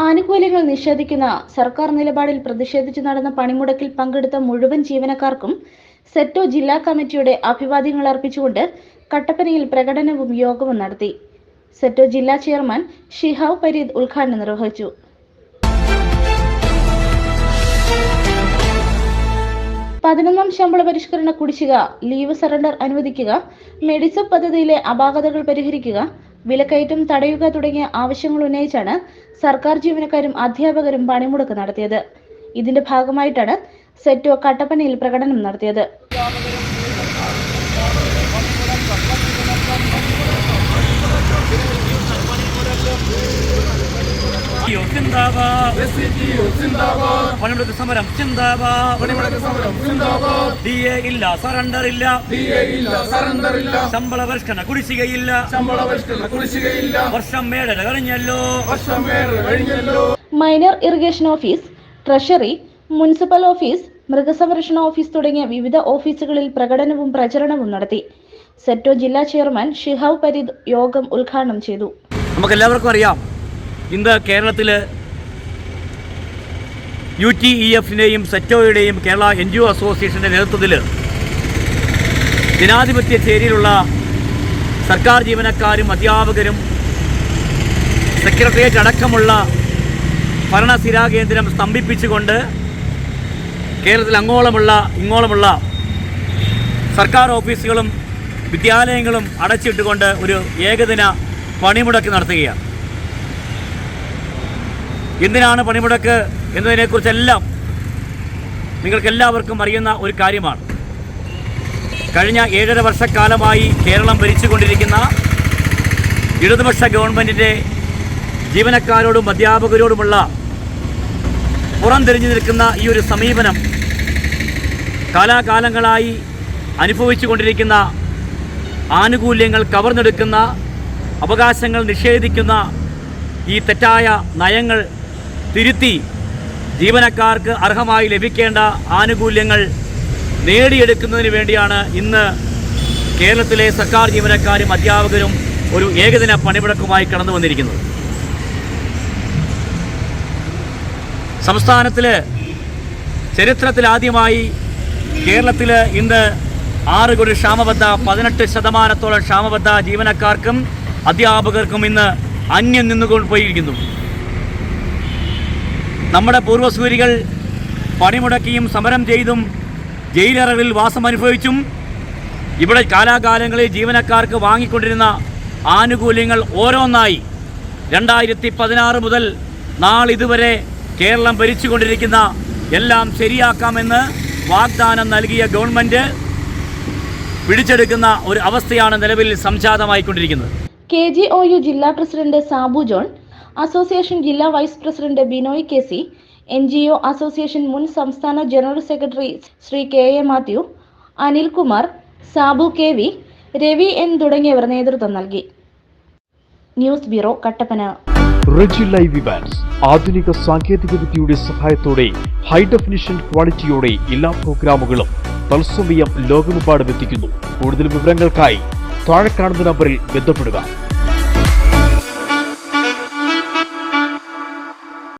ആനുകൂല്യങ്ങൾ നിഷേധിക്കുന്ന സർക്കാർ നിലപാടിൽ പ്രതിഷേധിച്ചു നടന്ന പണിമുടക്കിൽ പങ്കെടുത്ത മുഴുവൻ ജീവനക്കാർക്കും സെറ്റോ ജില്ലാ കമ്മിറ്റിയുടെ അഭിവാദ്യങ്ങൾ അർപ്പിച്ചുകൊണ്ട് കട്ടപ്പനയിൽ പ്രകടനവും യോഗവും നടത്തി. സെറ്റോ ജില്ലാ ചെയർമാൻ ഷിഹാവ് പരീദ് ഉദ്ഘാടനം നിർവഹിച്ചു. പതിനൊന്നാം ശമ്പള പരിഷ്കരണ കുടിശ്ശിക ലീവ് സറണ്ടർ അനുവദിക്കുക മെഡിസപ്പ് പദ്ധതിയിലെ അപാകതകൾ പരിഹരിക്കുക വിലക്കയറ്റം തടയുക തുടങ്ങിയ ആവശ്യങ്ങൾ ഉന്നയിച്ചാണ് സർക്കാർ ജീവനക്കാരും അധ്യാപകരും പണിമുടക്ക് നടത്തിയത്. ഇതിന്റെ ഭാഗമായിട്ടാണ് സെറ്റോ കട്ടപ്പനയിൽ പ്രകടനം നടത്തിയത്. സിന്ദാബാദ് പണിമുടക്ക് സമരം സിന്ദാബാദ് ഡി എ ഇല്ല സറണ്ടർ ഇല്ല. ശമ്പള പരിഷ്കരണ കുടിശ്ശികയില്ല. വർഷം ഏറെ കഴിഞ്ഞല്ലോ. Minor irrigation office treasury municipal office മൃഗസംരക്ഷണ ഓഫീസ് തുടങ്ങിയ വിവിധ ഓഫീസുകളിൽ പ്രകടനവും പ്രചരണവും നടത്തി. സെറ്റോ ജില്ലാ ചെയർമാൻ ഷിഹാവ് പരീദ് യോഗം ഉദ്ഘാടനം ചെയ്തു. നമുക്ക് എല്ലാവർക്കും അറിയാം ഇന്ന് കേരളത്തിൽ യു ടി ഇ എഫിന്റെയും സെറ്റോയുടെയും കേരള എൻ ജി ഒ അസോസിയേഷന്റെ നേതൃത്വത്തിൽ ജനാധിപത്യ ചേരിയിലുള്ള സർക്കാർ ജീവനക്കാരും അധ്യാപകരും സെക്രട്ടേറിയറ്റ് അടക്കമുള്ള ഭരണസിരാ കേന്ദ്രം സ്തംഭിപ്പിച്ചുകൊണ്ട് കേരളത്തിൽ അങ്ങോളമുള്ള ഇങ്ങോളമുള്ള സർക്കാർ ഓഫീസുകളും വിദ്യാലയങ്ങളും അടച്ചിട്ടുകൊണ്ട് ഒരു ഏകദിന പണിമുടക്ക് നടത്തുകയാണ്. എന്തിനാണ് പണിമുടക്ക് എന്നതിനെക്കുറിച്ചെല്ലാം നിങ്ങൾക്കെല്ലാവർക്കും അറിയുന്ന ഒരു കാര്യമാണ്. കഴിഞ്ഞ ഏഴര വർഷക്കാലമായി കേരളം ഭരിച്ചുകൊണ്ടിരിക്കുന്ന ഇടതുപക്ഷ ഗവൺമെന്റിന്റെ ജീവനക്കാരോടും അധ്യാപകരോടുമുള്ള പുറംതിരിഞ്ഞു നിൽക്കുന്ന ഈ ഒരു സമീപനം കാലാകാലങ്ങളായി അനുഭവിച്ചു കൊണ്ടിരിക്കുന്ന ആനുകൂല്യങ്ങൾ കവർന്നെടുക്കുന്ന അവകാശങ്ങൾ നിഷേധിക്കുന്ന ഈ തെറ്റായ നയങ്ങൾ തിരുത്തി ജീവനക്കാർക്ക് അർഹമായി ലഭിക്കേണ്ട ആനുകൂല്യങ്ങൾ നേടിയെടുക്കുന്നതിന് വേണ്ടിയാണ് ഇന്ന് കേരളത്തിലെ സർക്കാർ ജീവനക്കാരും അധ്യാപകരും ഒരു ഏകദിന പണിമുടക്കുമായി കടന്നു വന്നിരിക്കുന്നത്. സംസ്ഥാനത്തിൽ ചരിത്രത്തിലാദ്യമായി കേരളത്തിൽ ഇന്ന് ആറ് കോടി ക്ഷാമബദ്ധ പതിനെട്ട് ശതമാനത്തോളം ക്ഷാമബദ്ധ ജീവനക്കാർക്കും അധ്യാപകർക്കും ഇന്ന് അന്യം നിന്നുകൊണ്ട് പോയിരിക്കുന്നു. നമ്മുടെ പൂർവസൂരികൾ പണിമുടക്കിയും സമരം ചെയ്തും ജയിലറകളിൽ വാസം അനുഭവിച്ചും ഇവിടെ കാലാകാലങ്ങളിൽ ജീവനക്കാർക്ക് വാങ്ങിക്കൊണ്ടിരുന്ന ആനുകൂല്യങ്ങൾ ഓരോന്നായി. രണ്ടായിരത്തി പതിനാറ് മുതൽ നാളിതുവരെ കേരളം ഭരിച്ചുകൊണ്ടിരിക്കുന്ന എല്ലാം ശരിയാക്കാമെന്ന് വാഗ്ദാനം നൽകിയ ഗവൺമെന്റ് പിടിച്ചെടുക്കുന്ന ഒരു അവസ്ഥയാണ് നിലവിൽ സംജാതമായിക്കൊണ്ടിരിക്കുന്നത്. കെ ജി ഒ യു ജില്ലാ പ്രസിഡന്റ് സാബു ജോൺ അസോസിയേഷൻ ജില്ലാ vice president Binoy K C N G O association മുൻ സംസ്ഥാന general secretary Sri K A Mathew Anilkumar Sabu K V Ravi N തുടങ്ങിയവർ നേതൃത്വം നൽകി. News bureau Kattappana. Riji live Evans ആധുനിക സാങ്കേതിക വിദ്യയുടെ സഹായത്തോടെ ഹൈ ഡെഫിനിഷൻ ക്വാളിറ്റിയോടെ എല്ലാ പ്രോഗ്രാമുകളും തത്സമയം ലോകമെമ്പാടും എത്തിക്കുന്നു. കൂടുതൽ വിവരങ്ങൾക്കായി താഴെ കാണുന്ന നമ്പറിൽ ബന്ധപ്പെടുക.